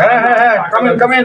হ্যাঁ হ্যাঁ হ্যাঁ কামেন কামেন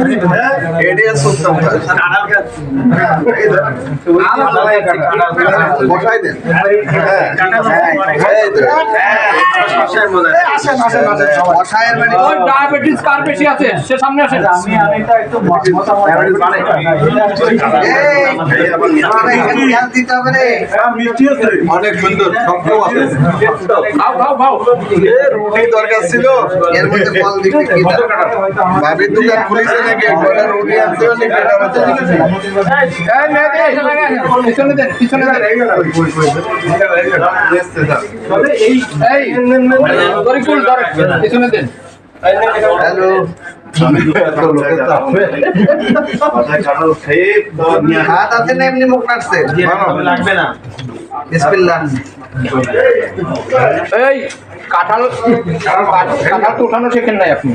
ইয়ে হয় বসাই দেন ডায়াবেটিস কার বেশি আছে সে সামনে আসেন অনেক সুন্দর রুটি দরকার ছিল এর মধ্যে ফল দিতে কি দোকান খুলেছে নাকি রুটি আনতে। পিছনে পিছনে এই হ্যালো। হাত আছে না এমনি মুখ নাড়ছে? লাগবে না। এই কাঁঠাল কাঁঠাল তো উঠানো শেখেন নাই আপনি।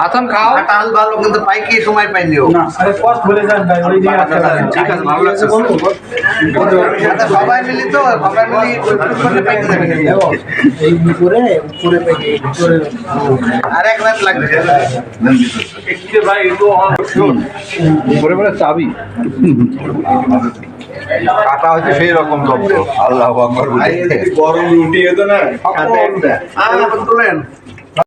হাসান খাও। কাঁঠাল ভালো কিন্তু পাইকি সময় পাইনি ও ঠিক আছে ভালো লাগছে। আচ্ছা, সবাই মিলি তো সবাই মিলি পাইতে যাবে। আর এক রাত লাগবে। উপরে বলে চাবি। কাটা হচ্ছে সেই রকম শব্দ আল্লাহ আকবর গরম রুটি এতো না সাথে একটা